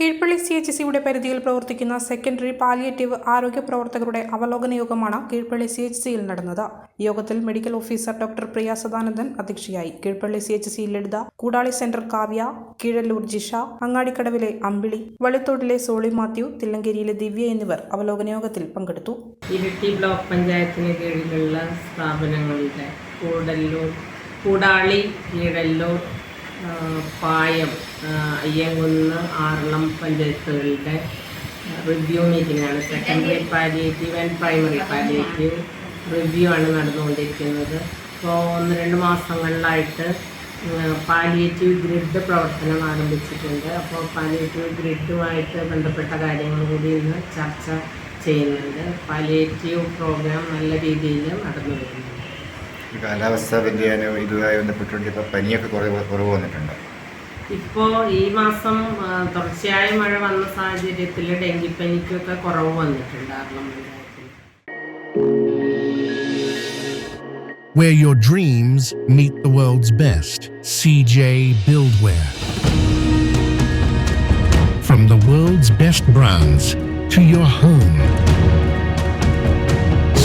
Keezhpally C H സിയുടെ പരിധിയിൽ പ്രവർത്തിക്കുന്ന സെക്കൻഡറി പാലിയേറ്റീവ് ആരോഗ്യ പ്രവർത്തകരുടെ അവലോകന യോഗമാണ് കീഴ്പള്ളി സി എച്ച് സിയിൽ നടന്നത്. യോഗത്തിൽ medical officer doctor Priya Sadanandan അധ്യക്ഷയായി. Keezhpally C H C Lalitha Koodali centre Kavya Keezhallur Jisha അങ്ങാടിക്കടവിലെ Ambili വള്ളിത്തോടിലെ സോളി മാത്യു തില്ലങ്കേരിയിലെ ദിവ്യ എന്നിവർ അവലോകന യോഗത്തിൽ പങ്കെടുത്തു. ഇരിട്ടി ബ്ലോക്ക് പഞ്ചായത്തിന് കീഴിലുള്ള സ്ഥാപനങ്ങളുടെ കൂടല്ലൂർ കൂടാളി കീഴല്ലൂർ പായം അയ്യങ്കുന്ന് ആറളം പഞ്ചായത്തുകളുടെ review മീറ്റിംഗാണ് secondary palliative and primary palliative review ആണ് നടന്നുകൊണ്ടിരിക്കുന്നത്. ഇപ്പോൾ ഒന്ന് രണ്ട് മാസങ്ങളിലായിട്ട് പാലിയേറ്റീവ് ഗ്രിഡ് പ്രവർത്തനം ആരംഭിച്ചിട്ടുണ്ട്. അപ്പോൾ പാലിയേറ്റീവ് ഗ്രിഡുമായിട്ട് ബന്ധപ്പെട്ട കാര്യങ്ങൾ കൂടി ഇന്ന് ചർച്ച ചെയ്യുന്നുണ്ട്. പാലിയേറ്റീവ് പ്രോഗ്രാം നല്ല രീതിയിൽ നടന്നു വരുന്നുണ്ട് കാലാവസ്ഥാ വ്യതിയാനം ഇതുമായി ബന്ധപ്പെട്ടുകൊണ്ട് ഇപ്പോൾ പനിയൊക്കെ കുറവ് കുറവ് വന്നിട്ടുണ്ട് ഇപ്പോൾ ഈ മാസം ആ, തുടർച്ചയായ മഴ വന്ന സാഹചര്യത്തിൽ ഡെങ്കിപ്പനിക്കൊക്കെ കുറവ് വന്നിട്ടുണ്ട് ആറളം പഞ്ചായത്തിൽ Where your dreams meet the world's best. CJ Buildwear. From the world's best brands to your home.